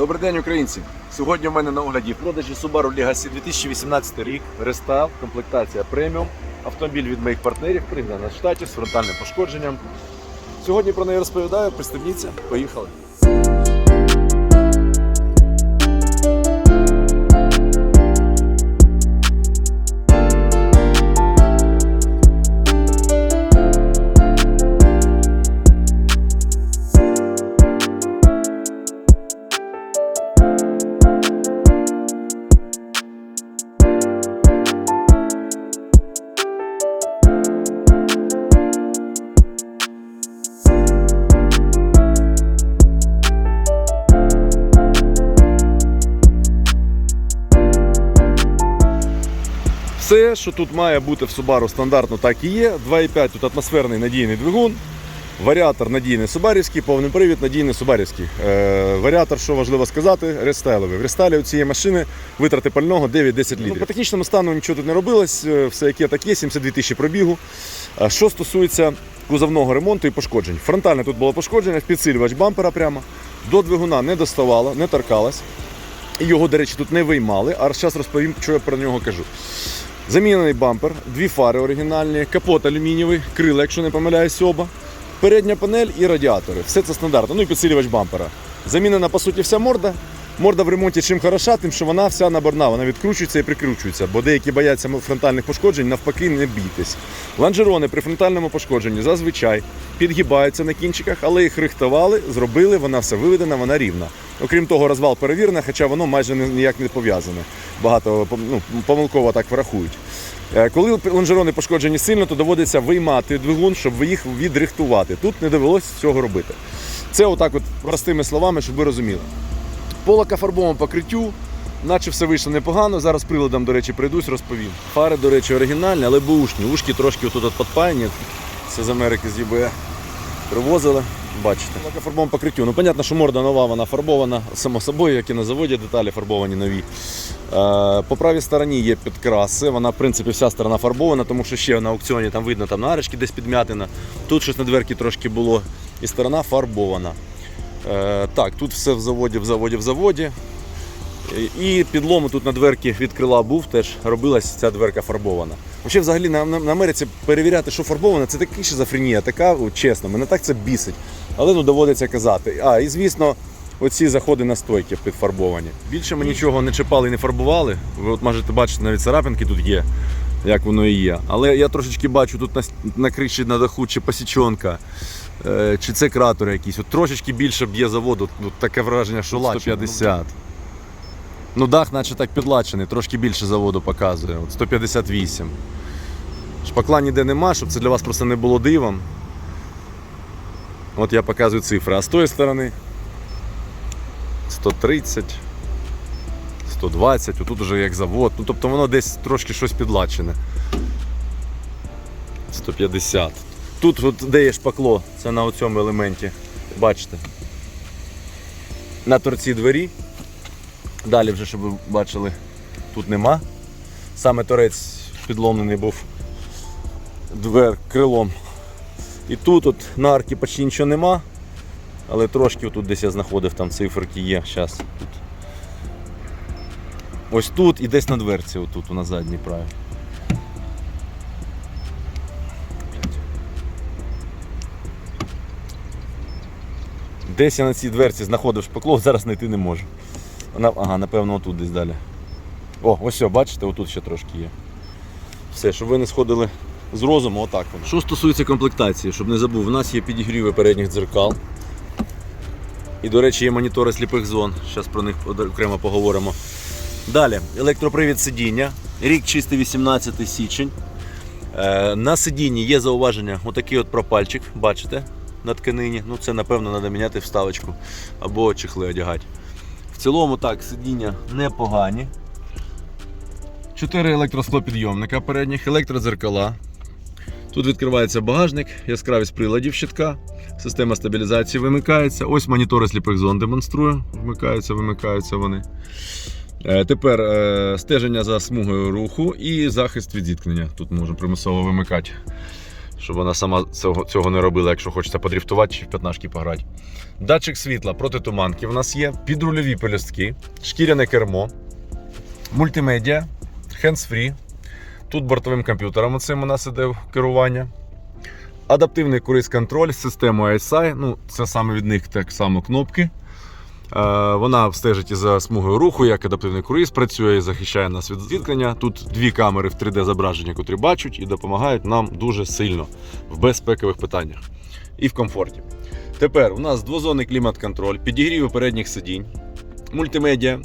Добрий день, українці! Сьогодні у мене на огляді в продажі Subaru Legacy 2018 рік, рестайл, комплектація преміум. Автомобіль від моїх партнерів пригнана в штаті з фронтальним пошкодженням. Сьогодні про неї розповідаю, пристебніться, поїхали. Все, що тут має бути в Subaru стандартно, так і є. 2,5 тут атмосферний надійний двигун. Варіатор надійний субарівський, повний привід надійний субарівський. Е, варіатор, що важливо сказати, рестайловий. В рестайлі у цієї машини витрати пального 9-10 літрів. Ну, по технічному стану нічого тут не робилось, е, все яке так є, 72 тисячі пробігу. Що стосується кузовного ремонту і пошкоджень. Фронтальне тут було пошкодження, підсилювач бампера прямо. До двигуна не доставало, не торкалось. Його, до речі, тут не виймали, а зараз розповім, що я про нього кажу. Замінений бампер, дві фари оригінальні, капот алюмінієвий, крила, якщо не помиляюсь, оба. Передня панель і радіатори. Все це стандартно. Ну і підсилювач бампера. Замінена по суті вся морда. Морда в ремонті чим хороша, тим що вона вся наборна, вона відкручується і прикручується, бо деякі бояться фронтальних пошкоджень, навпаки, не бійтесь. Лонжерони при фронтальному пошкодженні зазвичай підгибаються на кінчиках, але їх рихтували, зробили, вона все виведена, вона рівна. Окрім того, розвал перевірений, хоча воно майже ніяк не пов'язане. Багато ну, помилково так врахують. Е, Коли лонжерони пошкоджені сильно, то доводиться виймати двигун, щоб їх відрихтувати. Тут не довелося цього робити. Це отак, от простими словами, щоб ви розуміли. По лакофарбовому покриттю, наче все вийшло непогано. Зараз приладом, до речі, прийдусь, розповім. Фари, до речі, оригінальні, але бушні. Ушки трошки отут от підпаяні. Це з Америки з ЄБЕ привозили. Бачите. Лакофарбовому покриттю. Ну, понятно, що морда нова, вона фарбована, само собою, як і на заводі, деталі фарбовані нові. Е, По правій стороні є підкраси. Вона, в принципі, вся сторона фарбована, тому що ще на аукціоні там видно там нарички десь підм'ятина. Тут щось на дверці трошки було, і сторона фарбована. Е, так, тут все в заводі, в заводі, в заводі. І підлому тут на дверці від крила був, теж робилась ця дверка фарбована. Взагалі, взагалі на, на, на Америці перевіряти, що фарбоване, це така шизофренія, така, чесно, мене так це бісить. Але ну, доводиться казати. А, і звісно, оці заходи на стойки підфарбовані. Більше ми нічого не чіпали і не фарбували. Ви от можете бачити, навіть царапинки тут є, як воно і є. Але я трошечки бачу тут на, на криші на даху чи посічонка. Е, чи це кратери якісь. От трошечки більше б'є заводу. От таке враження, що 150. Ну, дах, наче так підлачений, трошки більше заводу показує. От 158. Шпакла ніде нема, щоб це для вас просто не було дивом. От я показую цифри. А з тої сторони 130, 120, отут уже як завод. Ну, тобто воно десь трошки щось підлачене. 150. Тут, от, де є шпакло, це на цьому елементі. Бачите. На торці двері. Далі вже, щоб ви бачили, тут нема. Саме торець підломлений був двер крилом. І тут от на арки почти нічого нема. Але трошки тут десь я знаходив, там циферки є. Тут. Ось тут і десь на дверці, отут на задній праві. Десь я на цій дверці знаходив шпакло, зараз знайти не можу. Ага, напевно, отут десь далі. О, ось все, бачите, отут ще трошки є. Все, щоб ви не сходили з розуму, отак воно. Що стосується комплектації, щоб не забув, у нас є підігріви передніх дзеркал. І, до речі, є монітори сліпих зон. Зараз про них окремо поговоримо. Далі, електропривід сидіння. Рік чистий 18 січень. Е, на сидінні є зауваження, отакий от пропальчик, бачите, на тканині. Ну, це, напевно, треба міняти вставочку або чехли одягати. В цілому так, сидіння непогані. Чотири електросклопідйомника передніх, електродзеркала. Тут відкривається багажник, яскравість приладів щитка, система стабілізації вимикається. Ось монітори сліпих зон демонструю. Вмикаються, вимикаються вони. Е, Тепер е, стеження за смугою руху і захист від зіткнення. Тут можна примусово вимикати. Щоб вона сама цього, цього не робила, якщо хочеться подріфтувати чи в п'ятнашки пограти. Датчик світла проти туманки в нас є, підрульові пелюстки, шкіряне кермо, мультимедіа, hands-free. Тут бортовим комп'ютером оцим у нас іде керування. Адаптивний круїз-контроль з системою ISI. Ну, це саме від них так само кнопки. Е, Вона стежить і за смугою руху, як адаптивний круїз працює і захищає нас від зіткнення. Тут дві камери в 3D зображення, котрі бачать і допомагають нам дуже сильно в безпекових питаннях і в комфорті. Тепер у нас двозонний клімат-контроль, підігріви передніх сидінь, мультимедіа,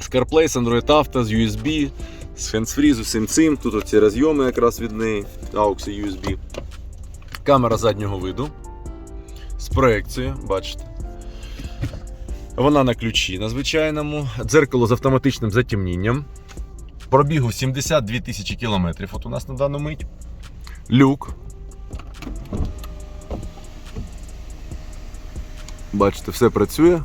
з CarPlay, з Android Auto, з USB, з hands-free, з усім цим. Тут оці розйоми якраз від неї, AUX і USB. Камера заднього виду з проекцією, бачите. Вона на ключі на звичайному, дзеркало з автоматичним затемнінням. Пробігу 72 тисячі кілометрів от у нас на дану мить. Люк. Бачите, все працює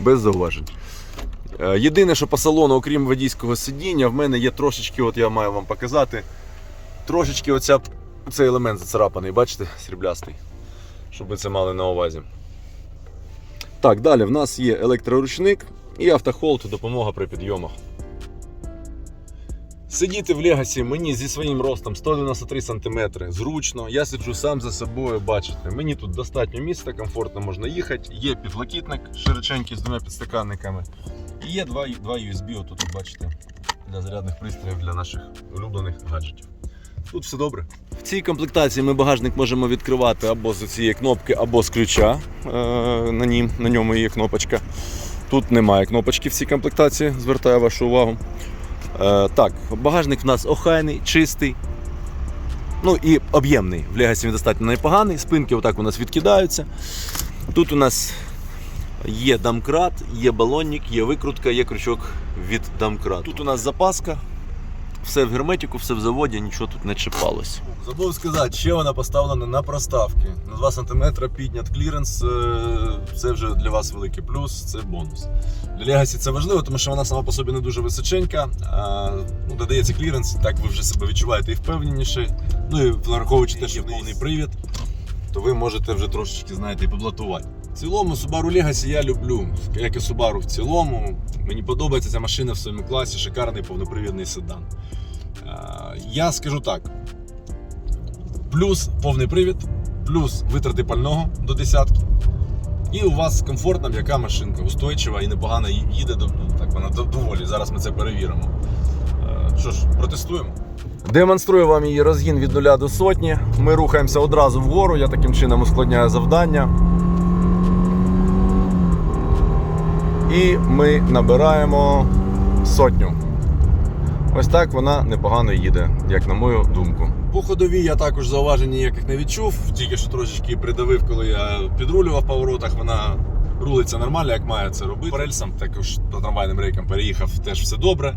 без зауважень. Е, Єдине, що по салону, окрім водійського сидіння, в мене є трошечки, от я маю вам показати, трошечки оця, цей елемент зацарапаний, бачите, сріблястий. Щоб ви це мали на увазі. Так, далі в нас є електроручник і автохолд, допомога при підйомах. Сидіти в Легасі мені зі своїм ростом 193 см зручно. Я сиджу сам за собою, бачите. Мені тут достатньо місця, комфортно можна їхати. Є підлокітник широченький з двома підстаканниками. І є два, два USB, отут, бачите, для зарядних пристроїв для наших улюблених гаджетів. Тут все добре. В цій комплектації ми багажник можемо відкривати або з цієї кнопки, або з ключа. Е, на, нім, на ньому є кнопочка. Тут немає кнопочки в цій комплектації, звертаю вашу увагу. Е, так, багажник в нас охайний, чистий. Ну і об'ємний. В Легасі він достатньо непоганий. Спинки отак у нас відкидаються. Тут у нас є домкрат, є балонник, є викрутка, є крючок від домкрат. Тут у нас запаска. Все в герметику, все в заводі, нічого тут не чіпалось. Забув сказати, ще вона поставлена на проставки. На 2 см піднят кліренс. е, Це вже для вас великий плюс, це бонус. Для Legacy це важливо, тому що вона сама по собі не дуже височенька. А, ну, додається кліренс, так ви вже себе відчуваєте і впевненіше. Ну і враховуючи те, що повний привід, то ви можете вже трошечки, знаєте, і поблатувати. Цілому Subaru Legacy я люблю, як і Subaru в цілому. Мені подобається ця машина в своєму класі, шикарний повнопривідний седан. Я скажу так: плюс повний привід, плюс витрати пального до десятки. І у вас комфортна м'яка машинка, устойчива і непогано їде так вона доволі. Зараз ми це перевіримо. Е, Що ж, протестуємо. Демонструю вам її розгін від 0 до сотні. Ми рухаємося одразу вгору, я таким чином ускладняю завдання. І ми набираємо сотню. Ось так вона непогано їде, як на мою думку. По ходовій я також зауважень ніяких не відчув, тільки що трошечки придавив, коли я підрулював в поворотах. Вона рулиться нормально, як має це робити. По рельсам також по трамвайним рейкам переїхав, теж все добре.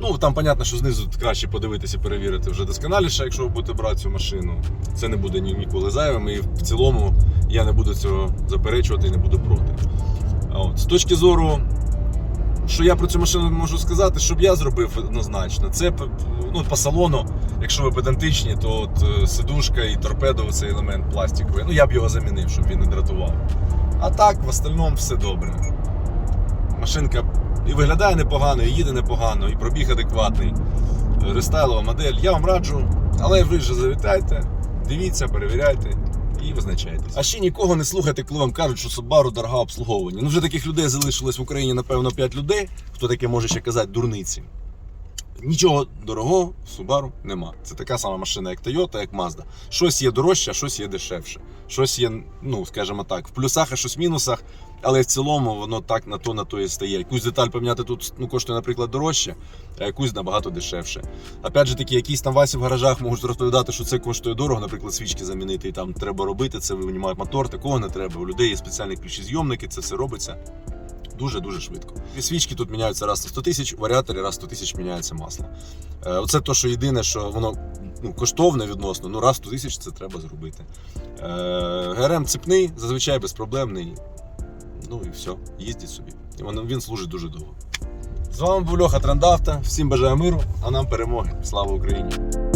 Ну там понятно, що знизу краще подивитися, перевірити вже досконаліше, якщо ви будете брати цю машину. Це не буде ні- ніколи зайвим, і в цілому я не буду цього заперечувати і не буду проти. От. З точки зору що я про цю машину можу сказати, щоб я зробив однозначно. Це ну, по салону, якщо ви педантичні, то от е, сидушка і торпедо цей елемент пластиковий. Ну я б його замінив, щоб він не дратував. А так, в остальному все добре. Машинка і виглядає непогано, і їде непогано, і пробіг адекватний. Рестайлова модель. Я вам раджу, але ви вже завітайте, дивіться, перевіряйте. І визначайтесь. А ще нікого не слухайте, коли вам кажуть, що Subaru дорога обслуговування. Ну вже таких людей залишилось в Україні, напевно, 5 людей. Хто таке може ще казати дурниці. Нічого дорогого в Subaru нема. Це така сама машина, як Toyota, як Mazda. Щось є дорожче, а щось є дешевше. Щось є, ну скажімо так, в плюсах, а щось в мінусах. Але в цілому воно так на то на то і стає. Якусь деталь поміняти тут ну, коштує, наприклад, дорожче, а якусь набагато дешевше. Опять же таки, якісь там Васі в гаражах можуть розповідати, що це коштує дорого, наприклад, свічки замінити, і там треба робити, це винімають мотор, такого не треба. У людей є спеціальні ключі-зйомники, це все робиться дуже-дуже швидко. І свічки тут міняються раз на 100 тисяч, варіаторі раз 100 тисяч міняється масло. Е, Оце то, що єдине, що воно ну, коштовне відносно, ну раз в 100 тисяч це треба зробити. Е, ГРМ цепний, зазвичай безпроблемний. Ну і все, їздіть собі. І він служить дуже довго. З вами був Льоха Трендавта. Всім бажаю миру, а нам перемоги. Слава Україні!